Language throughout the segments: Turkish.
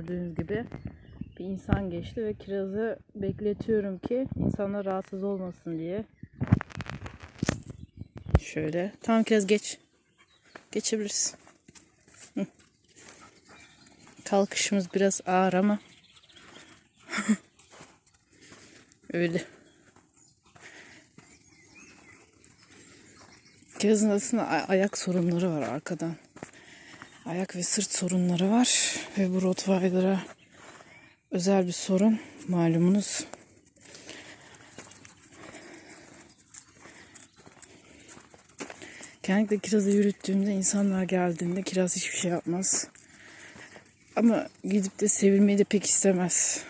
gördüğünüz gibi bir insan geçti ve kirazı bekletiyorum ki insanlar rahatsız olmasın diye. Şöyle. Tamam kiraz geç. Geçebiliriz. Kalkışımız biraz ağır ama öyle. Kirazın aslında ayak sorunları var arkadan. Ayak ve sırt sorunları var. Ve bu Rottweiler'a özel bir sorun malumunuz. Genellikle kirazı yürüttüğümde insanlar geldiğinde kiraz hiçbir şey yapmaz. Ama gidip de sevilmeyi de pek istemez.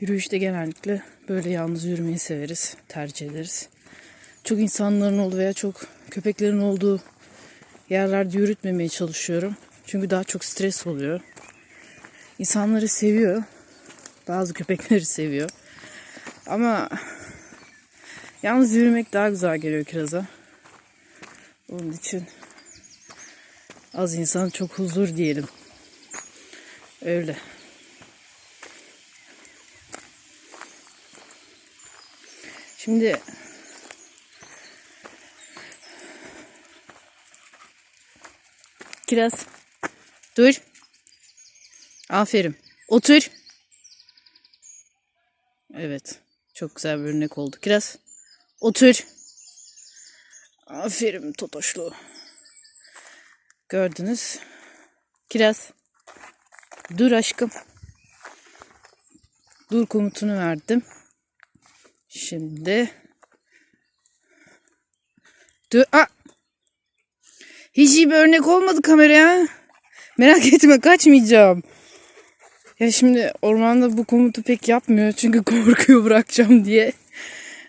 Yürüyüşte genellikle böyle yalnız yürümeyi severiz, tercih ederiz. Çok insanların olduğu veya çok köpeklerin olduğu yerlerde yürütmemeye çalışıyorum. Çünkü daha çok stres oluyor. İnsanları seviyor. Bazı köpekleri seviyor. Ama yalnız yürümek daha güzel geliyor kiraza. Onun için az insan çok huzur diyelim. Öyle. Şimdi Kiraz. Dur. Aferin. Otur. Evet. Çok güzel bir örnek oldu. Kiraz. Otur. Aferin Totoşlu. Gördünüz. Kiraz. Dur aşkım. Dur komutunu verdim. Şimdi. Dur. Aa! Hiç iyi bir örnek olmadı kameraya. Merak etme kaçmayacağım. Ya şimdi ormanda bu komutu pek yapmıyor çünkü korkuyor bırakacağım diye.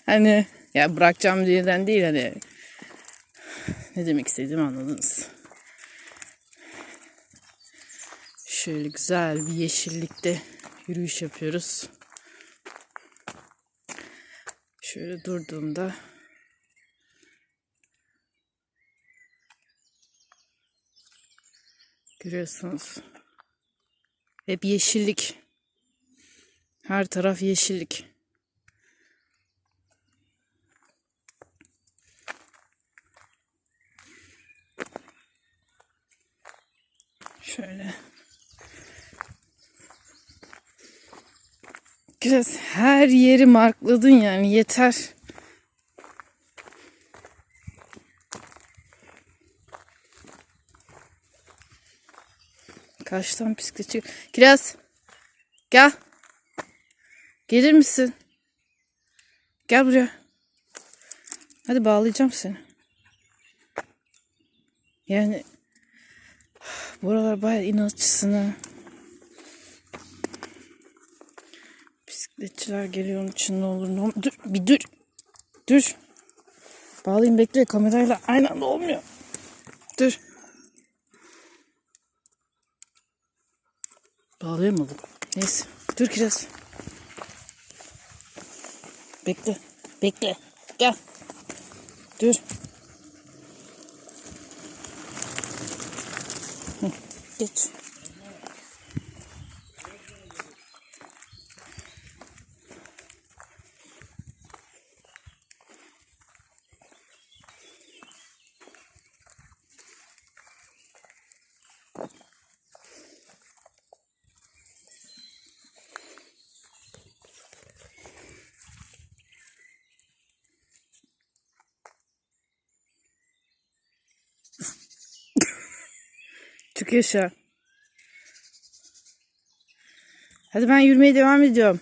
Hani ya bırakacağım diyeden değil hani ne demek istediğimi anladınız. Şöyle güzel bir yeşillikte yürüyüş yapıyoruz. Şöyle durduğumda Görüyorsunuz. Hep yeşillik. Her taraf yeşillik. Şöyle. Biraz her yeri markladın yani yeter. Karşıdan bisikletçi. Kiraz. Gel. Gelir misin? Gel buraya. Hadi bağlayacağım seni. Yani buralar bayağı inatçısın ha. Bisikletçiler geliyor onun için ne olur ne olmaz. Dur bir dur. Dur. Bağlayayım bekle kamerayla aynı anda olmuyor. Dur. Bağlayamadım. Neyse. Dur kiraz. Bekle. Bekle. Gel. Dur. Hı, Geç. Çok yaşa. Hadi ben yürümeye devam ediyorum.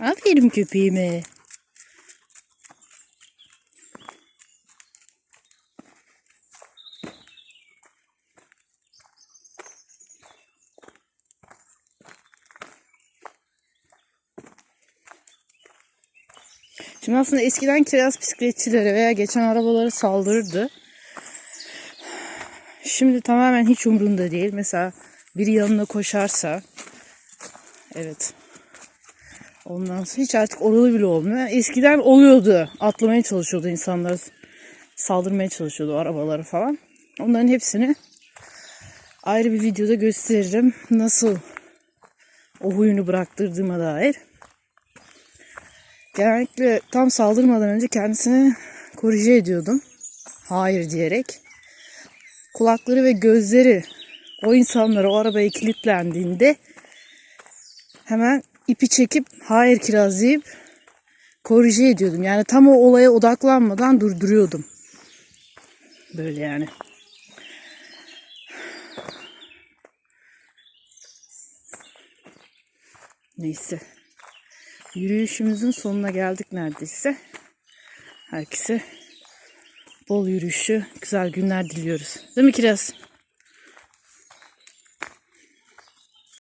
Aferin köpeğime. Şimdi aslında eskiden kiraz bisikletçilere veya geçen arabalara saldırırdı. Şimdi tamamen hiç umrunda değil. Mesela biri yanına koşarsa evet ondan sonra hiç artık oralı bile olmuyor. Eskiden oluyordu. Atlamaya çalışıyordu insanlar. Saldırmaya çalışıyordu arabaları falan. Onların hepsini ayrı bir videoda gösteririm. Nasıl o huyunu bıraktırdığıma dair. Genellikle tam saldırmadan önce kendisini korije ediyordum. Hayır diyerek. Kulakları ve gözleri o insanlara o arabaya kilitlendiğinde hemen ipi çekip hayır kiraz deyip korije ediyordum. Yani tam o olaya odaklanmadan durduruyordum. Böyle yani. Neyse. Yürüyüşümüzün sonuna geldik neredeyse. Herkese bol yürüyüşü, güzel günler diliyoruz. Değil mi Kiraz?